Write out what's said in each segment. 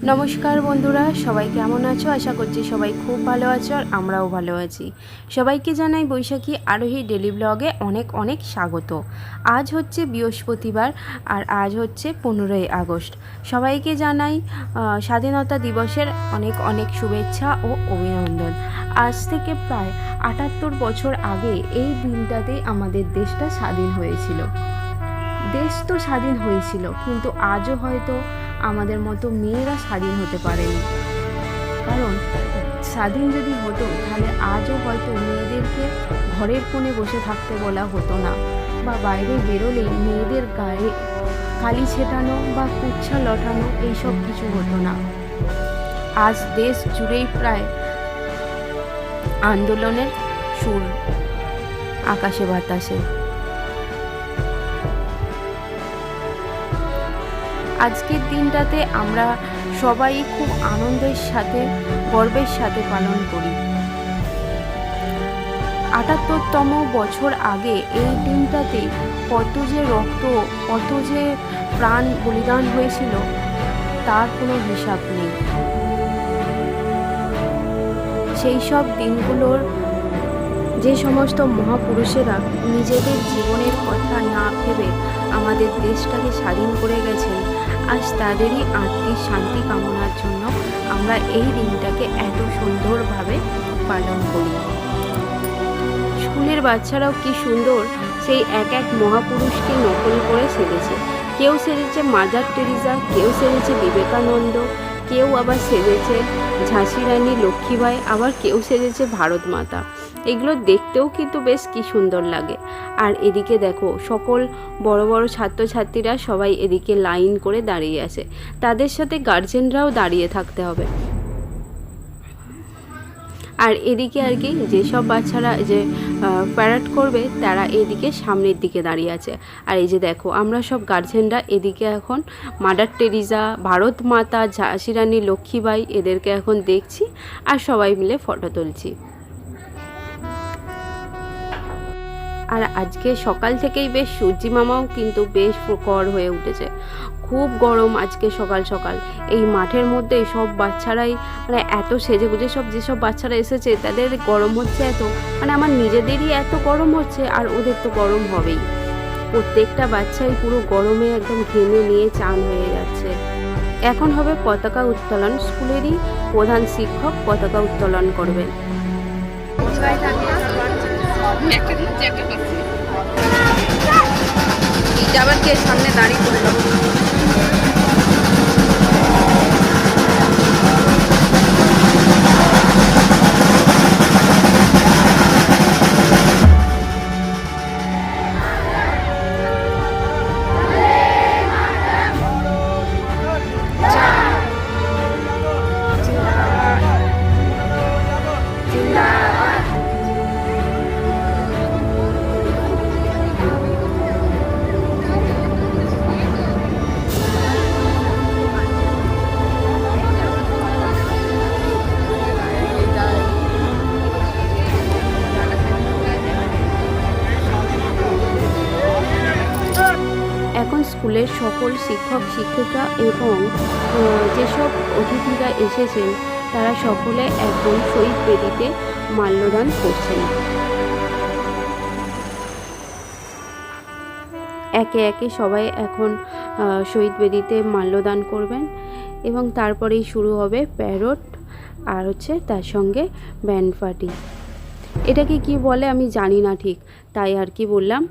নমস্কার বন্ধুরা, সবাই কেমন আছো? আশা করছি সবাই খুব ভালো আছো আর আমরাও ভালো আছি। সবাইকে জানাই বৈশাখী আরোহী ডেলি ব্লগে অনেক অনেক স্বাগত। আজ হচ্ছে বৃহস্পতিবার আর আজ হচ্ছে পনেরোই আগস্ট। সবাইকে জানাই স্বাধীনতা দিবসের অনেক অনেক শুভেচ্ছা ও অভিনন্দন। আজ থেকে প্রায় আটাত্তর বছর আগে এই দিনটাতেই আমাদের দেশটা স্বাধীন হয়েছিল। দেশ তো স্বাধীন হয়েছিল, কিন্তু আজও হয়তো আমাদের মতো মেয়েরা স্বাধীন হতে পারেনি। কারণ স্বাধীন যদি হতো, তাহলে আজও হয়তো মেয়েদেরকে ঘরের কোণে বসে থাকতে বলা হতো না বা বাইরে বেরোলেই মেয়েদের গায়ে কালি ছেটানো বা কুচ্ছা লটানো এইসব কিছু হতো না। আজ দেশ জুড়েই প্রায় আন্দোলনের সুর, আকাশে বাতাসে। আজকের দিনটাতে আমরা সবাই খুব আনন্দের সাথে, গর্বের সাথে পালন করি। আটাত্তরতম বছর আগে এই দিনটাতে কত যে রক্ত, কত যে প্রাণ বলিদান হয়েছিল, তার কোনো হিসাব নেই। সেই সব দিনগুলোর যে সমস্ত মহাপুরুষেরা নিজেদের জীবনের কথা না ভেবে আমাদের দেশটাকে স্বাধীন করে গেছেন আজ তাদেরই আত্মিক শান্তি কামনার জন্য আমরা এই দিনটাকে এত সুন্দরভাবে পালন করি। স্কুলের বাচ্চারাও কি সুন্দর, সেই এক এক মহাপুরুষকে নকল করে সেজেছে। কেউ সেজেছে মাদার টেরিজা কেউ সেজেছে বিবেকানন্দ, কেউ আবার সেজেছে ঝাঁসি রানী লক্ষ্মীবাই আবার কেউ সেজেছে ভারত মাতা এগুলো দেখতেও কিন্তু বেশ কি সুন্দর লাগে। আর এদিকে দেখো, সকল বড় বড় ছাত্রছাত্রীরা সবাই এদিকে লাইন করে দাঁড়িয়ে আছে। তাদের সাথে গার্জেনরাও দাঁড়িয়ে থাকতে হবে। আর এদিকে আর কি, যেসব বাচ্চারা যে প্যারাড করবে, তারা এদিকে সামনের দিকে দাঁড়িয়ে আছে। আর এই যে দেখো, আমরা সব গার্জেনরা এদিকে এখন মাদার টেরিজা, ভারত মাতা ঝাঁসি রানী লক্ষ্মীবাই, এদেরকে এখন দেখছি আর সবাই মিলে ফটো তুলছি। আর আজকে সকাল থেকেই বেশ সূর্যি মামাও কিন্তু বেশ প্রখর হয়ে উঠেছে। খুব গরম আজকে সকাল সকাল। এই মাঠের মধ্যে সব বাচ্চারাই মানে এত সেজে গুজে সব যেসব বাচ্চারা এসেছে, তাদের গরম হচ্ছে এত। মানে আমার নিজেদেরই এত গরম হচ্ছে আর ওদের তো গরম হবেই। প্রত্যেকটা বাচ্চাই পুরো গরমে একদম ঘেমে নিয়ে চান হয়ে যাচ্ছে। এখন হবে পতাকা উত্তোলন। স্কুলেরই প্রধান শিক্ষক পতাকা উত্তোলন করবেন। আবার কে সামনে দাঁড়িয়ে পড়লাম সকল শিক্ষক, শিক্ষিকা এবং যেসব অতিথিরা এসেছেন, তারা সকলে একদম শহীদ বেদিতে মাল্যদান করছেন। একে একে সবাই এখন শহীদ বেদিতে মাল্যদান করবেন এবং তারপরেই শুরু হবে প্যারট আর হচ্ছে তার সঙ্গে ব্যান্ড পার্টি। এটাকে কি বলে আমি জানি না ঠিক, তাই আর কি বললাম,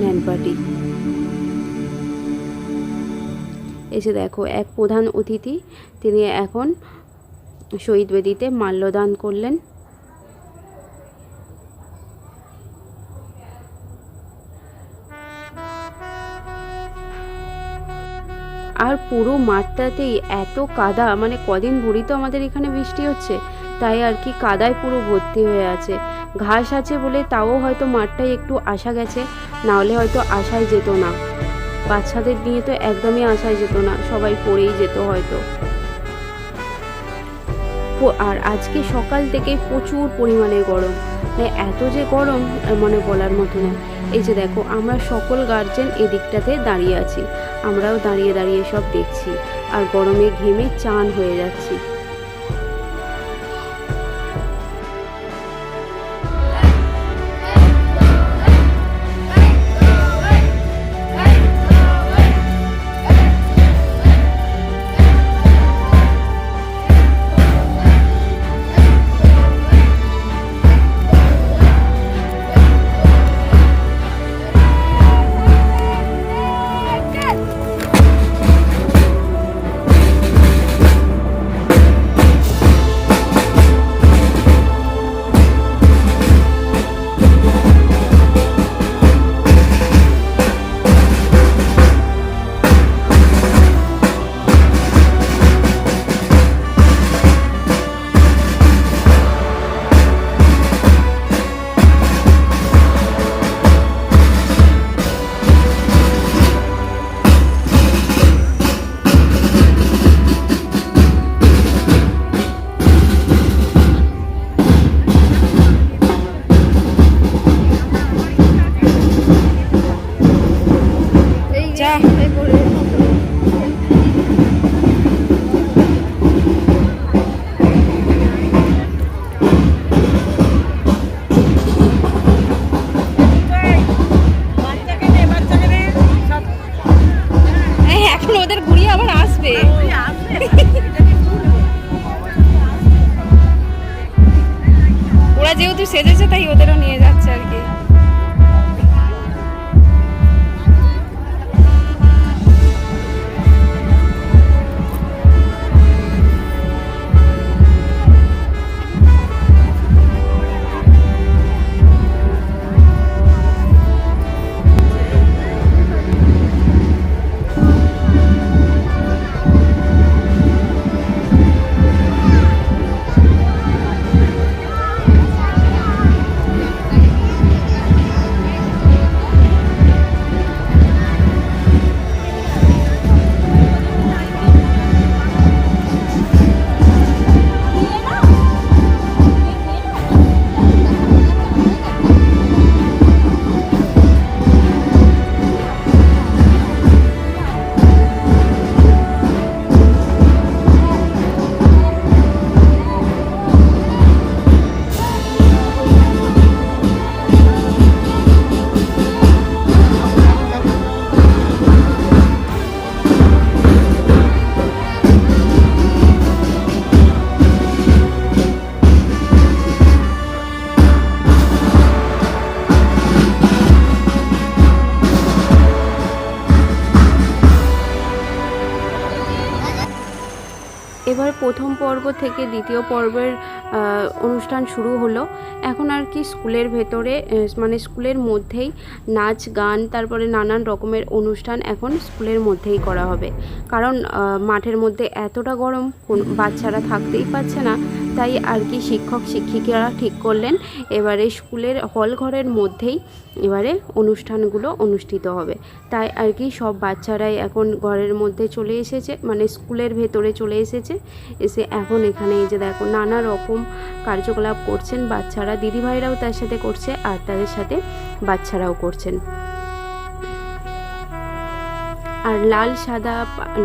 ব্যান্ড পার্টি। এসে দেখো, এক প্রধান অতিথি, তিনি এখন শহীদ বেদিতে মাল্যদান করলেন। আর পুরো মাঠটাতেই এত কাদা মানে কদিন ভরি তো আমাদের এখানে বৃষ্টি হচ্ছে, তাই আর কি কাদায় পুরো ভর্তি হয়ে আছে। ঘাস আছে বলে তাও হয়তো মাঠটাই একটু আসা গেছে, না হলে হয়তো আসাই যেত না। বাচ্চাদের নিয়ে তো একদমই আসাই যেত না, সবাই পড়েই যেত হয়তো। আর আজকে সকাল থেকে প্রচুর পরিমাণে গরম। মানে এত যে গরম মানে বলার মতো না। এই যে দেখো, আমরা সকল গার্জেন এদিকটাতে দাঁড়িয়ে আছি। আমরাও দাঁড়িয়ে দাঁড়িয়ে সব দেখছি। আর গরমে ঘেমে চান হয়ে যাচ্ছি। যা এই পর্ব থেকে দ্বিতীয় পর্বের অনুষ্ঠান শুরু হলো। এখন আর কি স্কুলের ভেতরে মানে স্কুলের মধ্যেই নাচ, গান, তারপরে নানান রকমের অনুষ্ঠান এখন স্কুলের মধ্যেই করা হবে। কারণ মাঠের মধ্যে এতটা গরম বাচ্চারা থাকতেই পারছে না। তাই আর কি শিক্ষক শিক্ষিকারা ঠিক করলেন। এবারে স্কুলের হল ঘরের মধ্যেই এবারে অনুষ্ঠানগুলো অনুষ্ঠিত হবে। তাই আর কি সব বাচ্চারাই এখন ঘরের মধ্যে চলে এসেছে মানে স্কুলের ভেতরে চলে এসেছে। এসে এখন এখানে এই যে দেখো নানা রকম কার্যকলাপ করছেন বাচ্চারা, দিদিভাইরাও তার সাথে করছে আর তাদের সাথে বাচ্চারাও করছেন। আর লাল সাদা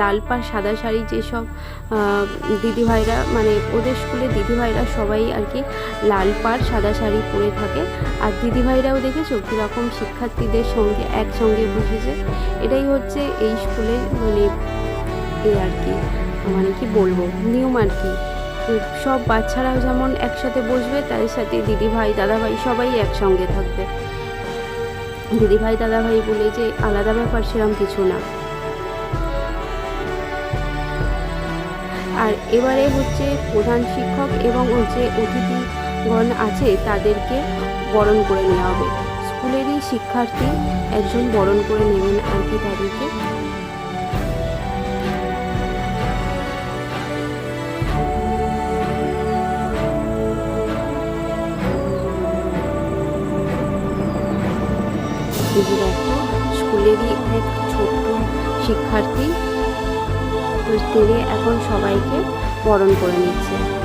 লাল পা, সাদা শাড়ি যেসব দিদিভাইরা মানে ওদের স্কুলে দিদিভাইরা সবাই আর কি লাল পাড়, সাদা শাড়ি পরে থাকে। আর দিদিভাইরাও দেখেছ? কীরকম শিক্ষার্থীদের সঙ্গে একসঙ্গে বসেছে। এটাই হচ্ছে এই স্কুলের মানে এই আর কি মানে কি বলব, নিয়ম আর কি। সব বাচ্চারাও যেমন একসাথে বসবে তাদের সাথে দিদিভাই, দাদাভাই সবাই একসঙ্গে থাকবে। দিদিভাই, দাদাভাই বলে যে, আলাদা ব্যাপার সেরকম কিছু না। আর এবারে হচ্ছে প্রধান শিক্ষক এবং হচ্ছে অতিথিগণ আছে, তাদেরকে বরণ করে নেওয়া হবে। স্কুলেরই শিক্ষার্থী একজন বরণ করে নেবেন আর কি তাদেরকে স্কুলেরই এক ছোট্ট শিক্ষার্থী তো তিনি এখন সবাইকে বরণ করে নিচ্ছে।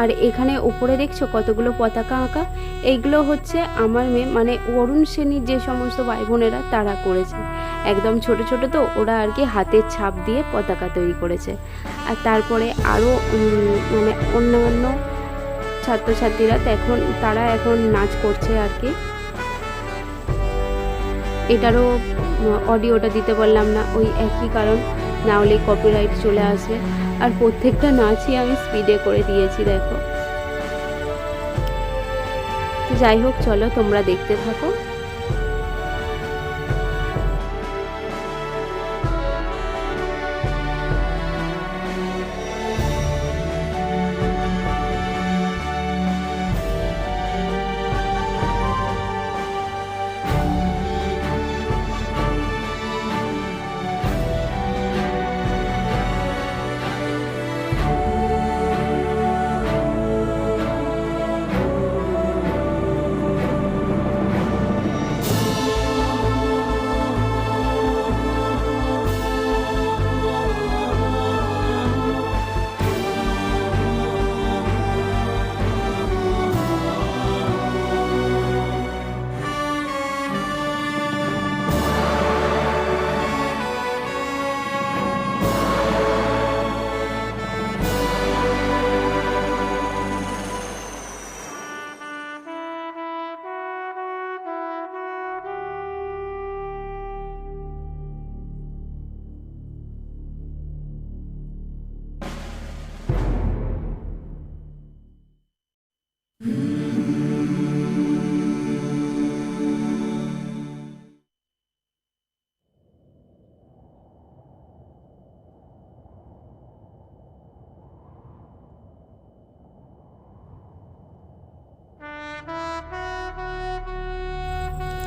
আর এখানে উপরে দেখছ কতগুলো পতাকা আঁকা? এইগুলো হচ্ছে আমার মেয়ে মানে অরুণ শ্রেণির যে সমস্ত ভাই বোনেরা তারা করেছে। একদম ছোট ছোট তো, ওরা আর কি হাতের ছাপ দিয়ে পতাকা তৈরি করেছে। আর তারপরে আরও মানে অন্যান্য ছাত্রছাত্রীরা এখন, তারা এখন নাচ করছে আর কি। এটারও অডিওটা দিতে পারলাম না, ওই একই কারণ, না হলে কপিরাইট চলে আসবে। আর প্রত্যেকটা নাচই আমি স্পিডে করে দিয়েছি দেখো। যাই হোক চলো তোমরা দেখতে থাকো।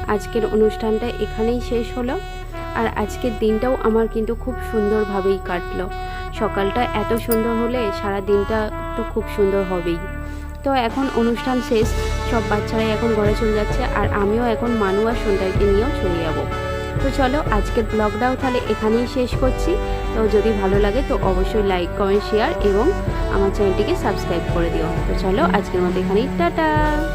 আজকের অনুষ্ঠানটা এখানেই শেষ হলো। আর আজকের দিনটাও আমার কিন্তু খুব সুন্দরভাবেই কাটলো। সকালটা এত সুন্দর হলে সারা দিনটা তো খুব সুন্দর হবেই। তো এখন অনুষ্ঠান শেষ, সব বাচ্চারাই এখন ঘরে চলে যাচ্ছে আর আমিও এখন মানু আর সন্ধ্যাকে নিয়েও চলে যাব। তো চলো আজকের ব্লগটাও তাহলে এখানেই শেষ করছি। তো যদি ভালো লাগে তো অবশ্যই লাইক, কমেন্ট, শেয়ার এবং আমার চ্যানেলটিকে সাবস্ক্রাইব করে দিও। তো চলো আজকের মতো এখানেই, টাটা!